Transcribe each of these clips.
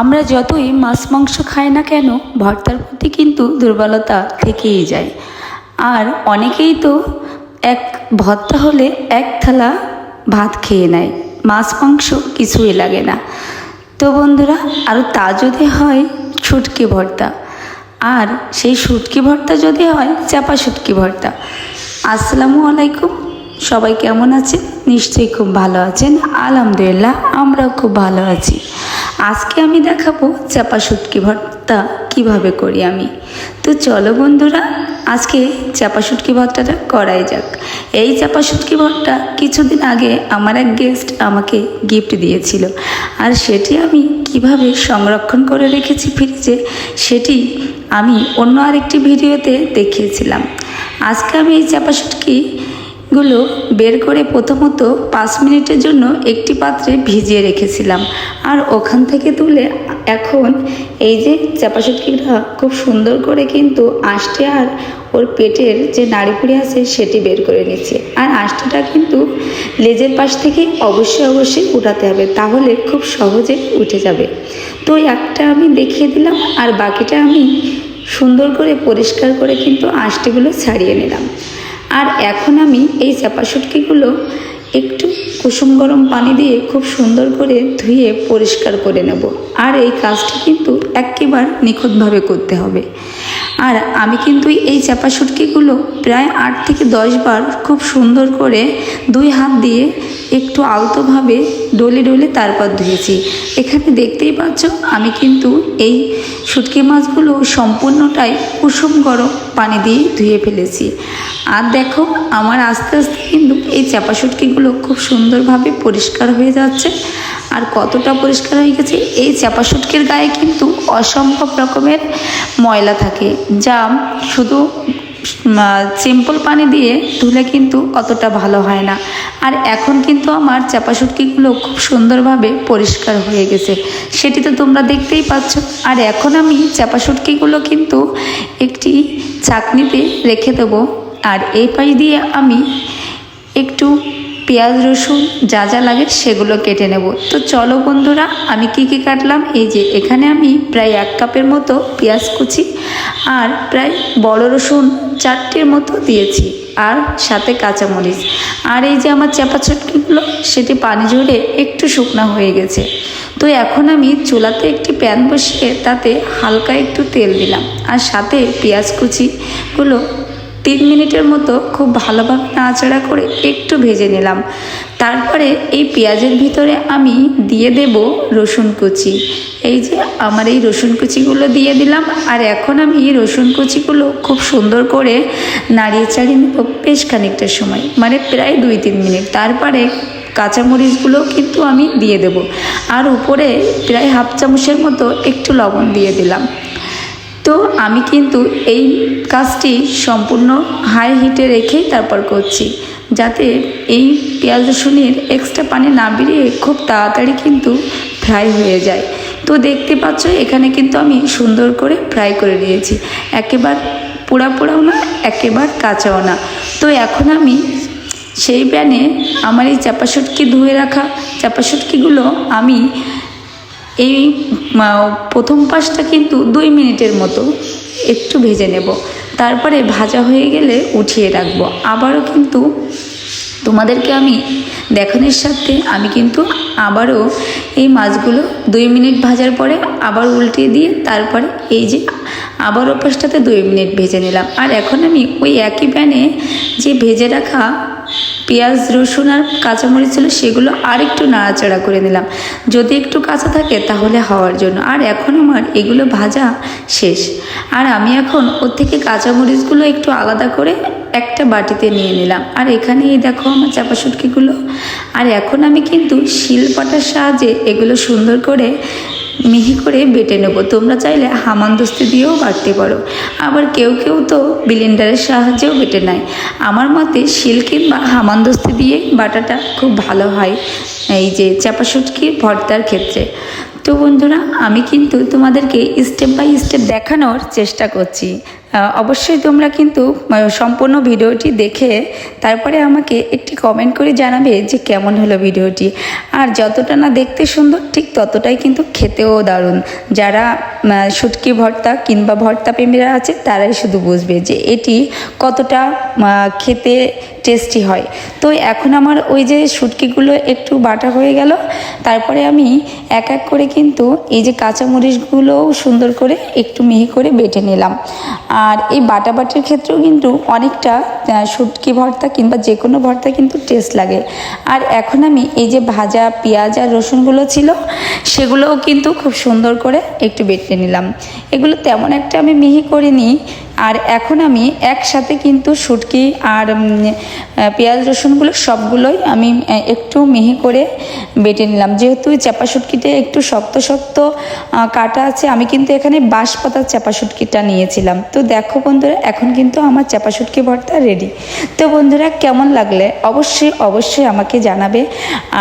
আমরা যতই মাছ মাংস খাই না কেন, ভর্তার প্রতি কিন্তু দুর্বলতা থেকেই যায়। আর অনেকেই তো এক ভর্তা হলে এক থালা ভাত খেয়ে নেয়, মাছ মাংস কিছুই লাগে না। তো বন্ধুরা, আর তা যদি হয় ছুটকি ভর্তা। আর সেই শুটকি ভর্তা যদি হয়, চাপা শুটকি ভর্তা। আসসালামু আলাইকুম। সবাই কেমন আছেন? নিশ্চয়ই খুব ভালো আছেন। আলহামদুলিল্লাহ, আমরাও খুব ভালো আছি। আজকে আমি দেখাবো চাপা শুটকি ভর্তা কীভাবে করি আমি। তো চলো বন্ধুরা, আজকে চাপা শুটকি ভর্তাটা করাই যাক। এই চাপা শুটকি ভর্তা কিছুদিন আগে আমার এক গেস্ট আমাকে গিফট দিয়েছিল। আর সেটি আমি কীভাবে সংরক্ষণ করে রেখেছি ফ্রিজে সেটি আমি অন্য আরেকটি ভিডিওতে দেখিয়েছিলাম। আজকে আমি এই চাপা শুটকি গুলো বের করে প্রথমত পাঁচ মিনিটের জন্য একটি পাত্রে ভিজিয়ে রেখেছিলাম। আর ওখান থেকে তুলে এখন এই যে চাপা খুব সুন্দর করে কিন্তু আষ্টে আর ওর পেটের যে নাড়িপুড়ি আছে সেটি বের করে নিচ্ছে। আর আষ্টেটা কিন্তু লেজের পাশ থেকে অবশ্যই অবশ্যই উঠাতে হবে, তাহলে খুব সহজে উঠে যাবে। তো একটা আমি দেখিয়ে দিলাম আর বাকিটা আমি সুন্দর করে পরিষ্কার করে কিন্তু আষ্টেগুলো ছাড়িয়ে নিলাম। আর এখন আমি এই চাপা শুটকিগুলো একটু কুসুম গরম পানি দিয়ে খুব সুন্দর করে ধুয়ে পরিষ্কার করে নেব। আর এই কাজটি কিন্তু একেবারে নিখুঁতভাবে করতে হবে। আর আমি কিন্তু এই চাপা শুটকিগুলো প্রায় আট থেকে দশ বার খুব সুন্দর করে দুই হাত দিয়ে একটু আলতোভাবে ডলে ডলে তারপর ধুয়েছি। এখানে দেখতেই পাচ্ছ, আমি কিন্তু এই শুটকি মাছগুলো সম্পূর্ণটাই কুসুম গরম পানি দিয়ে ধুয়ে ফেলেছি। আর দেখো, আমার আস্তে আস্তে কিন্তু এই চাপা শুটকিগুলো খুব সুন্দরভাবে পরিষ্কার হয়ে যাচ্ছে। আর কতটা পরিষ্কার হয়ে গেছে, এই চাপা শুটকির গায়ে কিন্তু অসম্ভব রকমের ময়লা থাকে। যা শুধু সিম্পল পানি দিয়ে ধুলে কিন্তু অতটা ভালো হয় না। আর এখন কিন্তু আমার চাপা শুটকিগুলো খুব সুন্দরভাবে পরিষ্কার হয়ে গেছে। সেটি তো তোমরা দেখতেই পাচ্ছ। আর এখন আমি চাপা শুটকিগুলো কিন্তু একটি চাকনিতে রেখে দেবো। আর এই পাশ দিয়ে আমি একটু পেঁয়াজ, রসুন যা যা লাগে সেগুলো কেটে নেব। তো চলো বন্ধুরা, আমি কি কি কাটলাম? এই যে এখানে আমি প্রায় এক কাপের মতো পেঁয়াজ কুচি আর প্রায় বড় রসুন চারটের মতো দিয়েছি আর সাথে কাঁচামরিচ। আর এই যে আমার চাপা চটকিগুলো সেটি পানি ঝরে একটু শুকনো হয়ে গেছে। তো এখন আমি চুলাতে একটি প্যান বসিয়ে তাতে হালকা একটু তেল দিলাম। আর সাথে পেঁয়াজ কুচিগুলো তিন মিনিটের মতো খুব ভালোভাবে নাড়াচাড়া করে একটু ভেজে নিলাম। তারপরে এই পেঁয়াজের ভিতরে আমি দিয়ে দেব রসুন কুচি। এই যে আমার এই রসুন কুচিগুলো দিয়ে দিলাম, আর এখন আমি এই রসুন কুচিগুলো খুব সুন্দর করে নাড়িয়ে চাড়িয়ে নেব বেশ খানিকটা সময় মানে প্রায় দুই তিন মিনিট। তারপরে কাঁচামরিচগুলো কিন্তু আমি দিয়ে দেব। আর উপরে প্রায় হাফ চামচের মতো একটু লবণ দিয়ে দিলাম। তো আমি কিন্তু এই কাজটি সম্পূর্ণ হাই হিটে রেখেই তারপর করছি। যাতে এই পেঁয়াজ রসুনের এক্সট্রা পানি না বেরিয়ে খুব তাড়াতাড়ি কিন্তু ফ্রাই হয়ে যায়। তো দেখতে পাচ্ছ, এখানে কিন্তু আমি সুন্দর করে ফ্রাই করে নিয়েছি। একেবার পোড়া পোড়াও না, একেবার কাঁচাও না। তো এখন আমি সেই প্যানে আমার এই চাপা শুটকি ধুয়ে রাখা চাপা শুটকিগুলো আমি এই প্রথম পাশটা কিন্তু দুই মিনিটের মতো একটু ভেজে নেব। তারপরে ভাজা হয়ে গেলে উঠিয়ে রাখব। আবারও কিন্তু তোমাদেরকে আমি দেখানোর সাথে আমি কিন্তু আবারও এই মাছগুলো দুই মিনিট ভাজার পরে আবার উল্টিয়ে দিয়ে তারপরে এই যে আবার ওপাশটাতে দুই মিনিট ভেজে নিলাম। আর এখন আমি ওই একই প্যানে যে ভেজে রাখা পেঁয়াজ, রসুন আর কাঁচামরিচ ছিল, সেগুলো আর একটু নাড়াচাড়া করে নিলাম। যদি একটু কাঁচা থাকে তাহলে হওয়ার জন্য। আর এখন আমার এগুলো ভাজা শেষ। আর আমি এখন ওর থেকে কাঁচামরিচগুলো একটু আলাদা করে একটা বাটিতে নিয়ে নিলাম। আর এখানে এই দেখো আমার চাপা শুটকিগুলো। আর এখন আমি কিন্তু শিলপাটার সাহায্যে এগুলো সুন্দর করে মিহি করে বেটে নেব। তোমরা চাইলে হামান হামানদস্তি দিয়েও বাটতে পারো। আবার কেউ কেউ তো বিলিন্ডারের সাহায্যেও বেটে নেয়। আমার মতে শিল কিংবা হামানদস্তি দিয়ে বাটাটা খুব ভালো হয় এই যে চাপা ভর্তার ক্ষেত্রে। তো বন্ধুরা, আমি কিন্তু তোমাদেরকে স্টেপ বাই স্টেপ দেখানোর চেষ্টা করছি। অবশ্যই তোমরা কিন্তু সম্পূর্ণ ভিডিওটি দেখে তারপরে আমাকে একটি কমেন্ট করে জানাবে যে কেমন হলো ভিডিওটি। আর যতটা না দেখতে সুন্দর, ঠিক ততটাই কিন্তু খেতেও দারুণ। যারা শুটকি ভর্তা কিংবা ভর্তা প্রেমীরা আছে, তারাই শুধু বুঝবে যে এটি কতটা খেতে টেস্টি হয়। তো এখন আমার ওই যে শুটকিগুলো একটু বাটা হয়ে গেল। তারপরে আমি এক এক করে কিন্তু এই যে কাঁচামরিচগুলোও সুন্দর করে একটু মিহি করে বেটে নিলাম। আর এই বাটা বাটির ক্ষেত্রেও কিন্তু অনেকটা শুটকি ভর্তা কিংবা যে কোনো ভর্তা কিন্তু টেস্ট লাগে। আর এখন আমি এই যে ভাজা পেঁয়াজ আর রসুনগুলো ছিল, সেগুলোও কিন্তু খুব সুন্দর করে একটু বেটে নিলাম। এগুলো তেমন একটা আমি মিহি করিনি আর এখন আমি একসাথে কিন্তু শুটকি আর পেঁয়াজ রসুনগুলো সবগুলোই আমি একটু মিহি করে বেটে নিলাম। যেহেতু চাপা শুটকিতে একটু শক্ত শক্ত কাটা আছে, আমি কিন্তু এখানে বাঁশপাতার চাপা শুটকিটা নিয়েছিলাম। তো দেখো বন্ধুরা, এখন কিন্তু আমার চাপা শুটকি ভর্তা রেডি তো বন্ধুরা, কেমন লাগলে অবশ্যই অবশ্যই আমাকে জানাবে।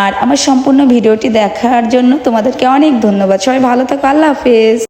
আর আমার সম্পূর্ণ ভিডিওটি দেখার জন্য তোমাদেরকে অনেক ধন্যবাদ। সবাই ভালো থাকো, আল্লাহ হাফেজ।